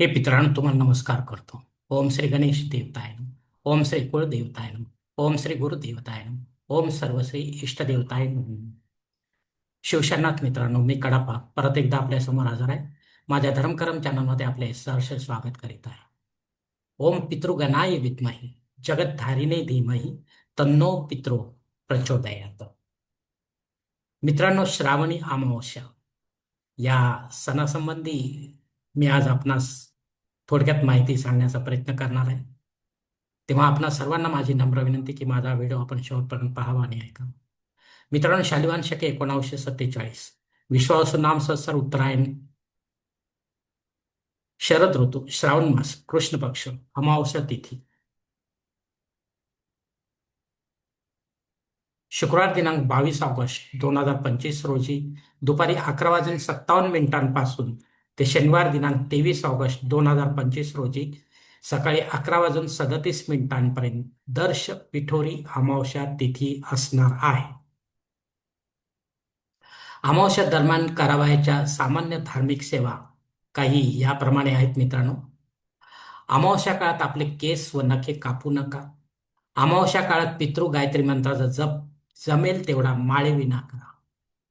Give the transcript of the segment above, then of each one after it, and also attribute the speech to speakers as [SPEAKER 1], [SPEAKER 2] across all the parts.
[SPEAKER 1] हे पितरांनो तुम्हाला नमस्कार करतो. ओम श्री गणेश देवताय ओम श्री कुळ देवताय ओम श्री गुरु देवताय ओम सर्वश्री इष्ट देवताय मित्रांनो मी कडापा परत एकदा आपल्यासमोर हजर आहे. माझ्या धर्मकरम चॅनलमध्ये आपले सहर्ष स्वागत करीत आहे. ओम पितृगणाय विद्मही जगतधारिणे धीमही तन्नो पितृ प्रचोदयात. मित्रांनो श्रावणी अमावस्या या सणासंबंधी मी आज आपणास थोडक्यात माहिती सांगण्याचा प्रयत्न करणार आहे. तेव्हा आपणा सर्वांना माझी नम्र विनंती की माझा व्हिडिओ आपण शेवटपर्यंत पाहावा आणि ऐका. मित्रांनो शालिवान शके एकोणावीसशे सत्तेचाळीस. विश्वासू नाम सत्सर उत्तरायण. शरद ऋतू श्रावण मास कृष्ण पक्ष अमावस्या तिथी. शुक्रवार दिनांक बावीस ऑगस्ट दोन हजार पंचवीस रोजी दुपारी अकरा वाजून सत्तावन्न मिनिटांपासून ते शनिवार दिनांक तेवीस ऑगस्ट दोन हजार पंचवीस रोजी सकाळी अकरा वाजून सदतीस मिनिटांपर्यंत दर्श पिठोरी अमावस्या तिथी असणार आहे. अमावस्या दरम्यान करावयाच्या सामान्य धार्मिक सेवा काही याप्रमाणे आहेत मित्रांनो. अमावस्या काळात आपले केस व नखे कापू नका. अमावस्या काळात पितृ गायत्री मंत्राचा जप जमेल तेवढा माळे विना करा.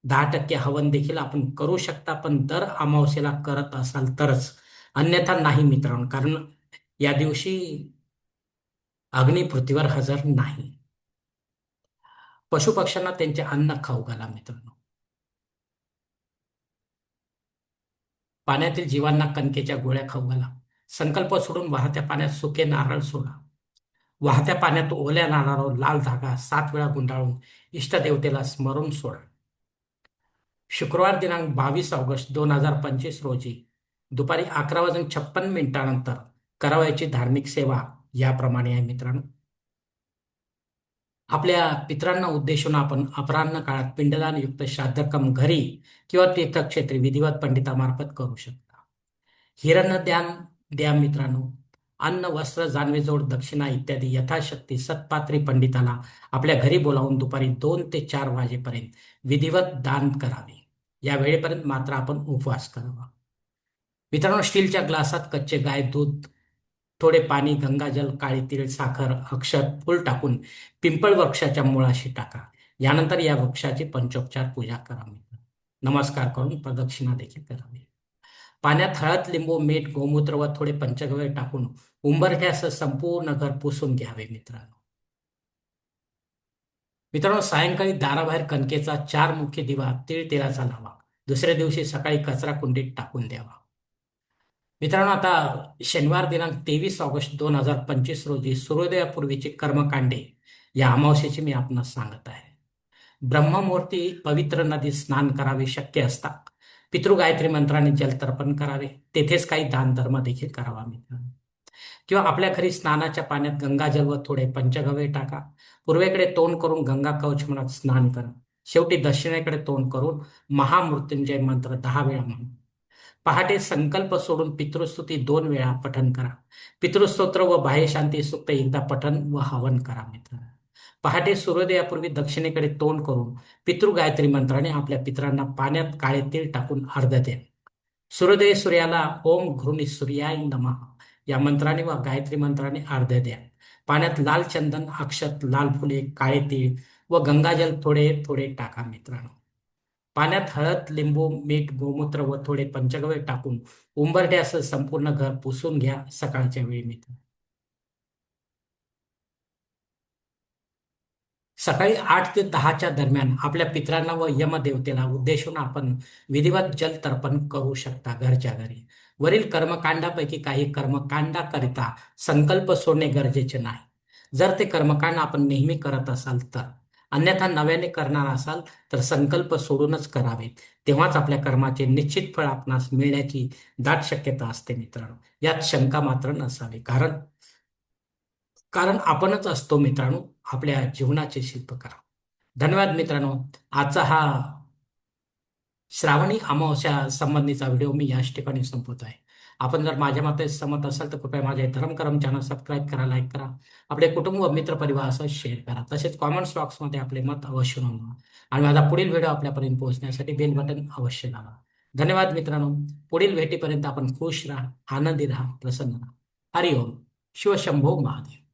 [SPEAKER 1] दहा टक्के हवन देखील आपण करू शकता पण दर अमावस्येला करत असाल तरच. अन्यथा नाही मित्रांनो कारण या दिवशी अग्नी पृथ्वीवर हजर नाही. पशुपक्ष्यांना त्यांचे अन्न खाऊ घाला मित्रांनो. पाण्यातील जीवांना कणकेच्या गोळ्या खाऊ घाला. संकल्प सोडून वाहत्या पाण्यात सुके नारळ सोडा. वाहत्या पाण्यात ओल्या नारळावर लाल धागा सात वेळा गुंडाळून इष्टदेवतेला स्मरून सोडा. शुक्रवार दिनांक बावीस ऑगस्ट दोन हजार पंचवीस रोजी दुपारी अकरा वाजून छप्पन मिनिटानंतर करावयाची धार्मिक सेवा याप्रमाणे आहे मित्रांनो. आपल्या पित्रांना उद्देशून आपण अपराह्न काळात पिंडदान युक्त श्राद्धकम घरी किंवा तीर्थक्षेत्री विधिवत पंडितामार्फत करू शकता. हिरण ध्यान द्या मित्रांनो. अन्न वस्त्र जानवेजोड दक्षिणा इत्यादी यथाशक्ती सत्पात्री पंडिताला आपल्या घरी बोलावून दुपारी दोन ते चार वाजेपर्यंत विधिवत दान करावे. या वेळेपर्यंत मात्र आपण उपवास करावा. मित्रांनो स्टीलच्या ग्लासात कच्चे गाय दूध थोडे पाणी गंगाजल काळी तीळ साखर अक्षर फुल टाकून पिंपळ वृक्षाच्या मुळाशी टाका. यानंतर या वृक्षाची पंचोपचार पूजा करावी नमस्कार करून प्रदक्षिणा देखील करावी. पाण्यात हळद लिंबू मीठ गोमूत्र व थोडे पंचगव्य टाकून उंबरठ्यास संपूर्ण घर पुसून घ्यावे मित्रांनो. मित्रांनो सायंकाळी दाराबाहेर कणकेचा चार मुख्य दिवा तीळ तेलाचा लावा. दुसऱ्या दिवशी सकाळी कचरा कुंडीत टाकून द्यावा. मित्रांनो आता शनिवार दिनांक तेवीस ऑगस्ट दोन हजार पंचवीस रोजी सूर्योदयापूर्वीची कर्मकांडे या अमावस्येची मी आपणास सांगत आहे. ब्रह्ममूर्ती पवित्र नदीत स्नान करावे शक्य असता. पितृगायत्री मंत्राने जलतर्पण करावे. तेथेच काही दान धर्म देखील करावा मित्रांनो. किंवा आपल्या घरी स्नानाच्या पाण्यात गंगाजल व थोडे पंचगव्य टाका. पूर्वेकडे तोंड करून गंगा कवच म्हणत स्नान करा. शेवटी दक्षिणेकडे तोंड करून महामृत्युंजय मंत्र दहा वेळा म्हणून पहाटे संकल्प सोडून पितृस्तुती दोन वेळा पठन करा. पितृस्तोत्र व बाह्यशांती सुक्त एकदा पठन व हवन करा मित्र. पहाटे सूर्योदयापूर्वी दक्षिणेकडे तोंड करून पितृगायत्री मंत्राने आपल्या पितरांना पाण्यात काळे तेल टाकून अर्ध द्या. सूर्योदय सूर्याला ओम घृणी सूर्याय नमः. या मंत्राने व गायत्री मंत्राने अर्ध द्या. पाण्यात लाल चंदन अक्षत लाल फुले काळे तीळ व गंगाजल थोडे थोडे टाका मित्रांनो. पाण्यात हळद लिंबू मीठ गोमूत्र व थोडे पंचगव्य टाकून उंबरट्यासह संपूर्ण घर पुसून घ्या सकाळच्या वेळी मित्र. सकाळी आठ ते दहाच्या दरम्यान आपल्या पित्रांना व यमदेवतेला उद्देशून आपण विधिवत जल तर्पण करू शकता घरच्या घरी. वरील कर्मकांडापैकी काही कर्मकांडाकरिता संकल्प सोडणे गरजेचे नाही. जर ते कर्मकांड आपण नेहमी करत असाल तर अन्यथा नव्याने करणार असाल तर संकल्प सोडूनच करावेत तेव्हाच आपल्या कर्माचे निश्चित फळ आपणास मिळण्याची दाट शक्यता असते मित्रांनो. यात शंका मात्र नसावी. कारण कारण आपणच असतो मित्रांनो आपल्या जीवनाचे शिल्पकार. धन्यवाद मित्रांनो. आजचा हा श्रावणी अमावस्या संबंधीचा व्हिडिओ मी याच ठिकाणी संपवत आहे आपण जर माझ्या मते सहमत असाल तर कृपया माझे धर्मकरम चॅनल सबस्क्राईब करा लाईक करा. आपले कुटुंब व मित्र परिवार असं शेअर करा. तसेच कॉमेंट बॉक्समध्ये आपले मत अवश्य नोंदवा. आणि माझा पुढील व्हिडिओ आपल्यापर्यंत पोहोचण्यासाठी बेल बटन अवश्य लावा. धन्यवाद मित्रांनो. पुढील भेटीपर्यंत आपण खुश राहा आनंदी राहा प्रसन्न राहा. हरिओम. शिवशंभो महादेव.